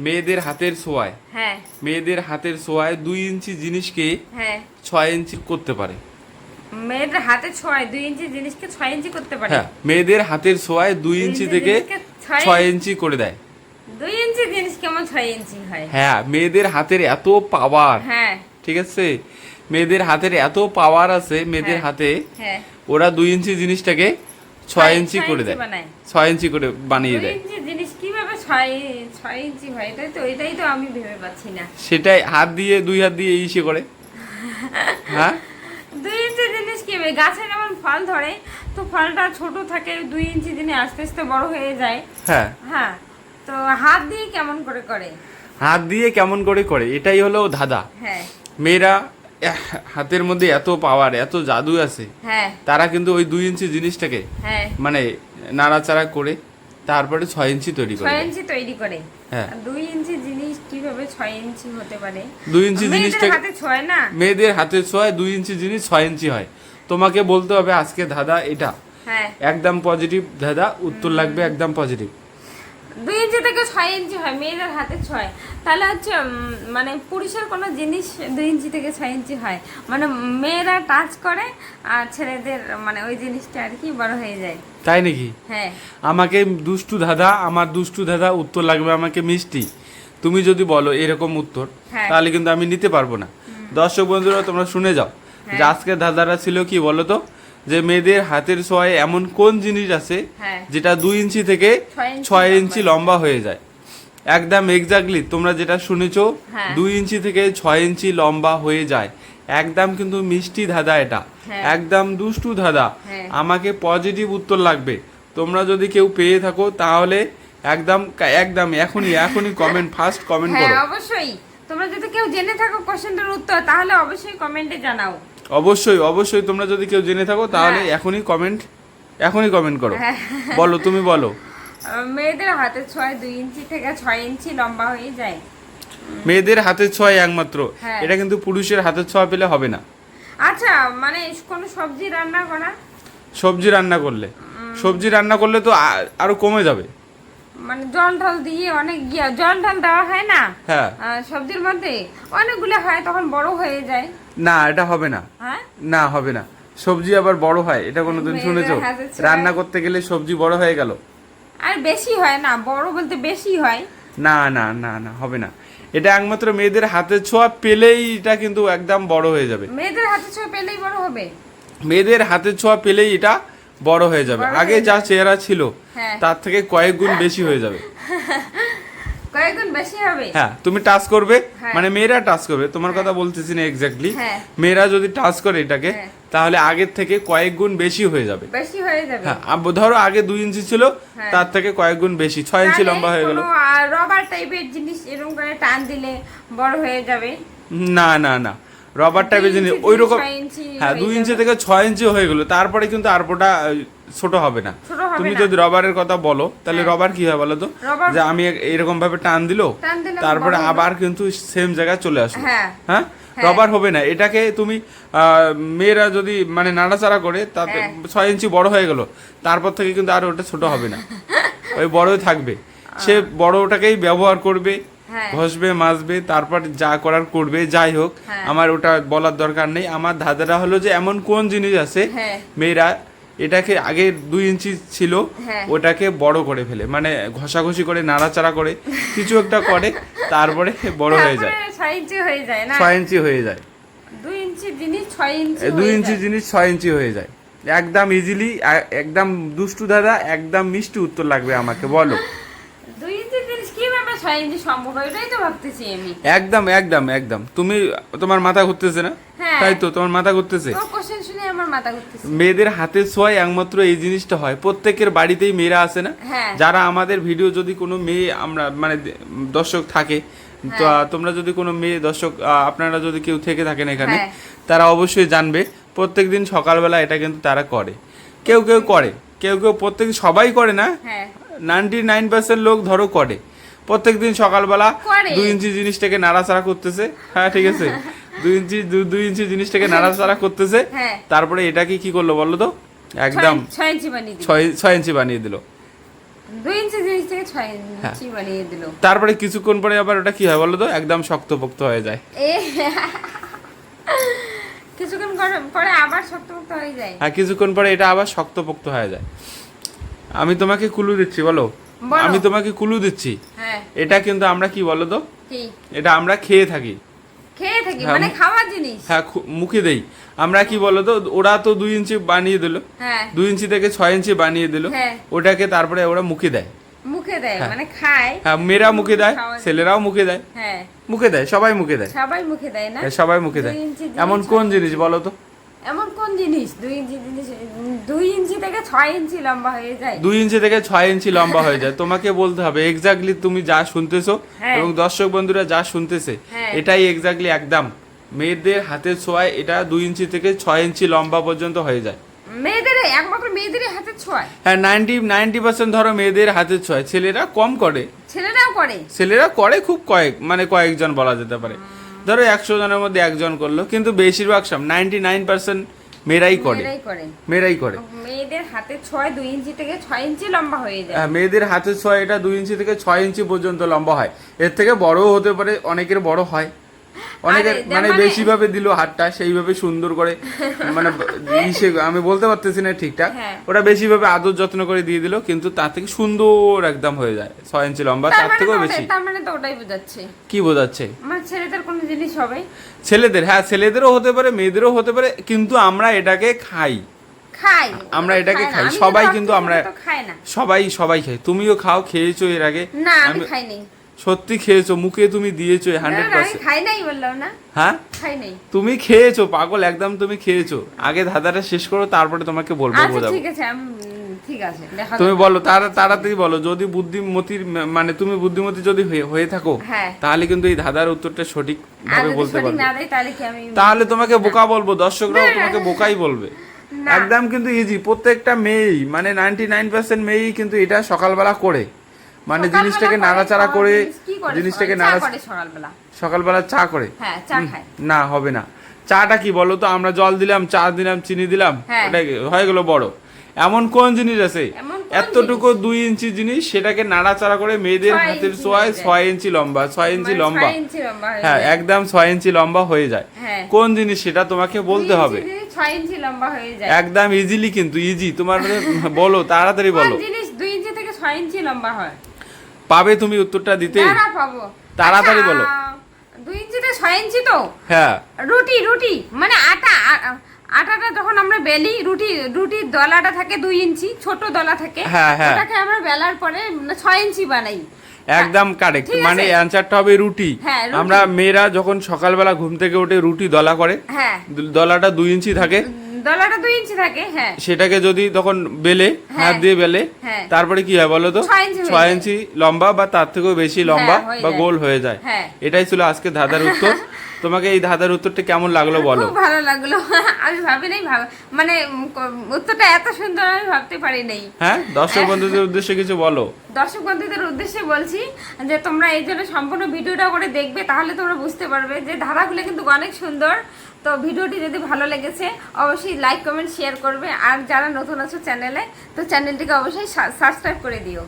মেয়েদের হাতের ছোঁয়ায় হ্যাঁ। মেয়েদের হাতের ছোঁয়ায় দুই ইঞ্চি জিনিসকে হ্যাঁ। ছয় ইঞ্চি করতে পারে। মেয়েদের হাতে ছয় দুই ইঞ্চি জিনিসকে ছয় ইঞ্চি করতে পারে? হ্যাঁ মেয়েদের হাতের ছোঁয়ায় দুই ইঞ্চি থেকে ছয়- ইঞ্চি করে দেয়। দুই ইঞ্চি জিনিস কেমন ছয় ইঞ্চি হয়? হ্যাঁ মেয়েদের হাতের এত পাওয়ার। হ্যাঁ। ঠিক আছে? মেয়েদের হাতের এত পাওয়ার আছে মেয়েদের হ্যাঁ। হাতে হ্যাঁ। ওরা দুই ইঞ্চি জিনিসটাকে ছয় ইঞ্চি করে দেয়। ছয় ইঞ্চি করে বানিয়ে দেয়। ছয় ছয় ইঞ্চি হয় এটাই তো এটাই তো আমি ভেবে পাচ্ছি না। সেটাই হাত দিয়ে দুই হাত দিয়ে ইসে করে। হ্যাঁ? দুই ইঞ্চি জিনিস কি? গাছে যেমন ফল ধরে তো ফলটা ছোট থাকে দুই ইঞ্চি জিনিস আস্তে আস্তে বড় হয়ে যায়। হ্যাঁ। হ্যাঁ তো হাত দিয়ে কেমন করে করে? হাত দিয়ে কেমন করে করে এটাই হলো ধাঁধা। হ্যাঁ। মেয়েরা হাতের মধ্যে এত পাওয়ার এত জাদু আছে। হ্যাঁ। তারা কিন্তু ওই দুই ইঞ্চি জিনিসটাকে হ্যাঁ। মানে নাড়াচাড়া করে তারপরে ছয় ইঞ্চি তৈরি করে ছয় ইঞ্চি তৈরি করে। হ্যাঁ। দুই ইঞ্চি জিনিস কীভাবে ছয় ইঞ্চি হতে পারে? দুই ইঞ্চি মেয়েদের হাতে ছয় না? মেয়েদের হাতে ছয় দুই ইঞ্চি জিনিস ছয় ইঞ্চি হয়। তোমাকে বলতে হবে আজকে দাদা এটা। হ্যাঁ। একদম পজিটিভ দাদা উত্তর লাগবে একদম পজিটিভ দুই ইঞ্চি থেকে ছয় ইঞ্চি হয় মেয়েদের হাতে ছয়। তাহলে হচ্ছে মানে পুরুষের কোনো জিনিস দুই ইঞ্চি থেকে ছয় ইঞ্চি হয়। মানে মেয়েরা টাচ করে আর ছেলেদের মানে ওই জিনিসটা আর কি বড় হয়ে যায়। তাই নাকি? হ্যাঁ। আমাকে দুষ্টু দাদা আমার দুষ্টু দাদা উত্তর লাগবে আমাকে মিষ্টি। তুমি যদি বলো এরকম উত্তর হ্যাঁ। তাহলে কিন্তু আমি নিতে পারব না। দর্শক বন্ধুরা তোমরা শুনে যাও হ্যাঁ। যে আজকের দাদারা ছিল কি বলো তো? যে মেয়েদের হাতের ছোঁয়ায় এমন কোন জিনিস আছে হ্যাঁ। যেটা দুই ইঞ্চি থেকে ছয় ইঞ্চি লম্বা। হয়ে যায়। একদম এক্স্যাক্টলি তোমরা যেটা শুনেছো হ্যাঁ। দুই ইঞ্চি থেকে ছয় ইঞ্চি লম্বা হয়ে যায়। একদম কিন্তু মিষ্টি ধাঁধা এটা। হ্যাঁ। একদম দুষ্টু ধাঁধা। আমাকে পজিটিভ উত্তর লাগবে। তোমরা যদি কেউ পেয়ে থাকো তাহলে একদম একদম এখনই এখনই কমেন্ট ফার্স্ট কমেন্ট করো। অবশ্যই। তোমরা যদি কেউ জেনে থাকো কোশ্চেনটার উত্তর তাহলে অবশ্যই কমেন্টে জানাও। অবশ্যই অবশ্যই তোমরা যদি কেউ জেনে থাকো তাহলে হ্যাঁ। এখনই কমেন্ট এখনই কমেন্ট করো। হ্যাঁ। বলো তুমি বলো। মেয়েদের হাতে ছয় দুই ইঞ্চি থেকে ছয় ইঞ্চি লম্বা হয়ে যায়। মেয়েদের হাতের ছোঁয়া একমাত্র। হ্যাঁ। এটা কিন্তু পুরুষের হাতের ছোঁয়া পেলে হবে না। আচ্ছা মানে কোনো সবজি রান্না করা? সবজি রান্না করলে। সবজি রান্না করলে তো আরও কমে যাবে। মানে জল ঢল দিয়ে অনেক গিয়া জল ঢল দেওয়া হয় না? হ্যাঁ। সবজির মধ্যে? অনেকগুলো হয় তখন বড় হয়ে যায়। না এটা হবে না। হ্যাঁ? না হবে না। সবজি আবার বড় হয় এটা কোনোদিন মেয়েদের শুনেছো? রান্না করতে গেলে সবজি বড় হয়ে গেল। আর বেশি হয় না বড় বলতে বেশি হয়। না না না না হবে না। এটা একমাত্র মেয়েদের হাতের ছোঁয়া পেলেই এটা কিন্তু একদম বড় হয়ে যাবে। মেয়েদের হাতে ছোঁয়া পেলেই বড় হবে? মেয়েদের হাতের ছোঁয়া পেলেই এটা বড় হয়ে যাবে। আগে যা চেহারা ছিল হ্যাঁ। তার থেকে কয়েক গুণ বেশি হয়ে যাবে। কয়েকগুণ বেশি হবে? হ্যাঁ তুমি টাচ করবে হ্যাঁ। মানে মেয়েরা টাচ করবে। তোমার কথা বলতেছি না এক্স্যাক্টলি হ্যাঁ। মেয়েরা যদি টাচ করে এটাকে হ্যাঁ। তাহলে আগের থেকে কয়েক গুণ বেশি হয়ে যাবে। বেশি হয়ে যাবে। হ্যাঁ ধরো আগে দুই ইঞ্চি ছিল হ্যাঁ। তার থেকে কয়েক গুণ বেশি ছয় ইঞ্চি লম্বা হয়ে গেল। রবার টাইপের জিনিস এরকম করে টান দিলে বড় হয়ে যাবে? না না না। রবার দুই টাইপের জিনিস ওই রকম হ্যাঁ দুই ইঞ্চি থেকে ছয় ইঞ্চি হয়ে গেলো। তারপরে কিন্তু আরপোটা ছোট হবে না। তুমি। যদি রবারের কথা বলো তাহলে হ্যাঁ। রবার কি হয় বলো তো? যে আমি এরকম ভাবে টান দিলো তারপরে আবার কিন্তু সেম জায়গায় চলে আসবে হ্যাঁ। হ্যাঁ? হ্যাঁ। রবার হবে না। এটাকে তুমি মেয়েরা যদি মানে নাড়াচাড়া করে তাতে। ছয় ইঞ্চি বড় হয়ে গেল তারপর থেকে কিন্তু আর ওটা ছোট হবে না। ওই বড়ই থাকবে। সে বড়টাকেই ব্যবহার করবে। ঘষবে মাজবে তারপর যা করার করবে যাই হোক হ্যাঁ। আমার ওটা বলার দরকার নেই। আমার ধাঁধাটা হলো যে এমন কোন জিনিস আছে হ্যাঁ। মেয়েরা এটাকে আগে দুই ইঞ্চি ছিল হ্যাঁ। ওটাকে বড় করে ফেলে মানে ঘষাঘষি করে নাড়াচাড়া করে কিছু একটা করে তারপরে বড় হয়ে যায়। ছয় ইঞ্চি হয়ে যায় না? ছয় ইঞ্চি হয়ে যায়। দুই ইঞ্চি জিনিস ছয় ইঞ্চি দুই ইঞ্চি জিনিস ছয় ইঞ্চি হয়ে যায়। একদম ইজিলি একদম দুষ্টু দাদা একদম মিষ্টি উত্তর লাগবে আমাকে বলো দুই ইঞ্চি জিনিস কীভাবে ছয় ইঞ্চি? এটাই তো ভাবতেছি আমি। একদম একদম একদম। তুমি তোমার মাথা ঘুরতেছে না? হ্যাঁ। তাই তো তোমার মাথা ঘুরতেছে? শুনে আমার মাথা ঘুরতেছে। মেয়েদের হাতের ছোঁয়ায় একমাত্র এই জিনিসটা হয়। প্রত্যেকের বাড়িতেই মেয়েরা আছে না? হ্যাঁ। যারা আমাদের ভিডিও যদি কোনো মেয়ে আমরা মানে দর্শক থাকে তো হ্যাঁ। তোমরা যদি কোনো মেয়ে দর্শক আপনারা যদি কেউ থেকে থাকেন এখানে। তারা অবশ্যই জানবে প্রত্যেক দিন সকালবেলা এটা কিন্তু তারা করে। কেউ কেউ করে। কেউ কেউ প্রত্যেক সবাই করে না? নাইনটি নাইন পার্সেন্ট লোক ধরো করে। প্রত্যেকদিন সকালবেলা। দুই ইঞ্চি জিনিসটাকে নাড়াচাড়া করতেছে। হ্যাঁ ঠিক আছে? দুই ইঞ্চি দুই ইঞ্চি জিনিসটাকে নাড়াচাড়া করতেছে। হ্যাঁ। তারপরে এটাকে কি করল বলো তো? একদম ছয়- ইঞ্চি বানিয়ে দিল। হ্যাঁ। তারপরে কিছুক্ষণ পরে আবার ওটা কি হয় বলো তো? একদম শক্তপোক্ত হয়ে যায়। কিছুক্ষণ পরে- আবার শক্তপোক্ত হয়ে যায়। আর কিছুক্ষণ পরে এটা আবার শক্তপোক্ত হয়ে যায়। আমি তোমাকে কুলু দিচ্ছি বলো। আমি তোমাকে কুলু দিচ্ছি। হ্যাঁ। এটা কিন্তু আমরা কি বলো তো? এটা আমরা খেয়ে থাকি। খেয়ে থাকি? হ্যাঁ, মানে খাওয়ার জিনিস? হ্যাঁ মুখে দেই। আমরা কি বলো তো? ওরা তো দুই ইঞ্চি বানিয়ে দিল। দুই ইঞ্চি থেকে ছয় ইঞ্চি বানিয়ে দিল। ওটাকে তারপরে ওরা মুখে দেয়। মুখে দেয় হ্যাঁ। মানে খায়। হ্যাঁ মেয়েরা মুখে দেয় ছেলেরাও মুখে দেয়। মুখে দেয় সবাই মুখে দেয়। সবাই মুখে দেয় না? হ্যাঁ, সবাই মুখে দেয়। এমন কোন জিনিস বলো তো? এমন কোন জিনিস দুই ইঞ্চি জিনিস দুই ইঞ্চি থেকে ছয় ইঞ্চি লম্বা হয়ে যায়। দুই ইঞ্চি থেকে ছয় ইঞ্চি লম্বা হয়ে যায়। তোমাকে বলতে হবে এক্স্যাক্টলি তুমি যা শুনতেছো হ্যাঁ। এবং দর্শক বন্ধুরা যা শুনতেছে হ্যাঁ। এটাই এক্স্যাক্টলি একদম। মেয়েদের হাতের ছোঁয়ায় এটা দুই ইঞ্চি থেকে ছয় ইঞ্চি লম্বা পর্যন্ত হয়ে যায়। মেয়েদের একমাত্র মেয়েদেরই হাতে ছোঁয় হ্যাঁ নাইনটি নাইনটি পার্সেন্ট ধরো মেয়েদের হাতের ছোঁয়ায়। ছেলেরা কম করে। ছেলেরাও করে। ছেলেরা করে খুব কয়েক মানে কয়েকজন বলা যেতে পারে। ধরো একশো জনের মধ্যে একজন করল কিন্তু বেশিরভাগ সব নাইনটি নাইন পার্সেন্ট মেয়েরাই করে। মেয়েরাই করে। মেয়েদের হাতে ছয় দুই ইঞ্চি থেকে ছয় ইঞ্চি লম্বা হয়ে যায়। হ্যাঁ, মেয়েদের হাতের ছোঁয়া এটা দুই ইঞ্চি থেকে ছয় ইঞ্চি পর্যন্ত লম্বা হয়। এর থেকে বড়ও হতে পারে অনেকের বড় হয়। অনেকের মানে মানে- বেশি ভাবে দিল হাতটা সেইভাবে সুন্দর করে মানে আমি বলতে পারতেছি না ঠিকঠাক। হ্যাঁ। ওটা বেশি ভাবে আদর যত্ন করে দিয়ে দিল কিন্তু তার থেকে সুন্দর একদম হয়ে যায় ছয় ইঞ্চি লম্বা তার তার মানে থেকেও বেশি। তার মানে তো ওটাই বোঝাচ্ছে। কি বোঝাচ্ছে? আমার ছেলেদের হ্যাঁ ছেলেদেরও হতে পারে মেয়েদেরও হতে পারে কিন্তু আমরা এটাকে খাই। খাই। আমরা এটাকে খাই। সবাই কিন্তু আমরা- সবাই সবাই খাই। তুমিও খাও খেয়েছো এর আগে। না আমি খাইনি। সত্যি খেয়েছো মুখে তুমি দিয়েছ হান্ড্রেড পার্সেন্ট খাই নাই বললাম না। হ্যাঁ? খাই নাই। তুমি খেয়েছো পাগল একদম তুমি খেয়েছো। আগে ধাঁধাটা শেষ করো তারপরে তোমাকে বলব আচ্ছা বোঝাবো ঠিক আছে আমি ঠিক আছে তুমি বলো তারা তাড়াতাড়ি বলো যদি বুদ্ধিমতির মানে তুমি বুদ্ধিমতী যদি হয়ে- থাকো হ্যাঁ। তাহলে কিন্তু এই ধাঁধার উত্তরটা সঠিক ভাবে বলতে পারবে। তাহলে কি আমি তাহলে তোমাকে বোকা বলব দর্শকরাও তোমাকে বোকাই বলবে। একদম কিন্তু ইজি প্রত্যেকটা মেয়েই মানে নাইনটি নাইন পার্সেন্ট মেয়েই কিন্তু এটা সকালবেলা করে। মানে জিনিসটাকে নাড়াচাড়া করে? জিনিসটাকে নাড়া সকালবেলা। সকালবেলা চা করে। হ্যাঁ না হবে না। চাটা কি বলো তো আমরা জল দিলাম চা দিলাম চিনি দিলাম হ্যাঁ। ওটা হয়ে গেল বড়। এমন কোন জিনিস আছে? এতটুকু দুই ইঞ্চি জিনিস সেটাকে নাড়াচাড়া করে মেয়েদের হাতের ইঞ্চি সোয়ায় হয়ে যায়। ছয় ইঞ্চি লম্বা ছয় ইঞ্চি মানে লম্বা। হয়ে একদম ছয় ইঞ্চি লম্বা হয়ে যায়। হ্যাঁ। কোন জিনিস সেটা তোমাকে বলতে হবে? ইঞ্চি লম্বা হয়ে যায়। একদম ইজিলি কিন্তু ইজি তোমার মানে বলো তাড়াতাড়ি বলো। জিনিস দুই ইঞ্চি থেকে ছয় ইঞ্চি লম্বা হয়? পাবে তুমি উত্তরটা দিতে তাড়াতাড়ি আচ্ছা, বলো। দুই ইঞ্চি থেকে ছয় ইঞ্চি তো? হ্যাঁ। রুটি রুটি মানে আটা আটাটা যখন আমরা বেলি রুটি রুটির দলাটা থাকে দুই ইঞ্চি ছোট দলা থাকে হ্যাঁ, হ্যাঁ। ওটাকে আমরা বেলার পরে মানে ছয় ইঞ্চি বানাই। একদম কারেক্ট মানে অ্যানসারটা হবে রুটি। হ্যাঁ, আমরা মেয়েরা যখন সকালবেলা ঘুম থেকে উঠে রুটি দলা করে হ্যাঁ। দলাটা দুই ইঞ্চি থাকে দলাটা দুই ইঞ্চি থাকে হ্যাঁ। সেটাকে যদি তখন বেলে হাত হ্যাঁ। দিয়ে বেলে হ্যাঁ। তারপরে কি হয় বলো তো? ছয় ইঞ্চি লম্বা বা তার থেকেও বেশি লম্বা হ্যাঁ, বা গোল হয়ে যায়। এটাই ছিল আজকে ধাঁধার উত্তর। তোমাকে এই ধাঁধার উত্তরটা কেমন লাগল বলো? খুব ভালো লাগল। আমি ভাবি নাই মানে উত্তরটা এত সুন্দর আমি ভাবতে পারি নাই হ্যাঁ? দর্শক বন্ধুদের উদ্দেশ্যে কিছু বলো। দর্শক বন্ধুদের উদ্দেশ্যে বলছি যে তোমরা এই জন্য সম্পূর্ণ ভিডিওটা করে দেখবে তাহলে তোমরা বুঝতে পারবে যে ধারাগুলো কিন্তু অনেক সুন্দর। তো ভিডিওটি যদি ভালো লেগেছে, অবশ্যই লাইক কমেন্ট শেয়ার করবে। আর যারা নতুন আছো চ্যানেলে তো চ্যানেলটিকে অবশ্যই সাবস্ক্রাইব করে দিও।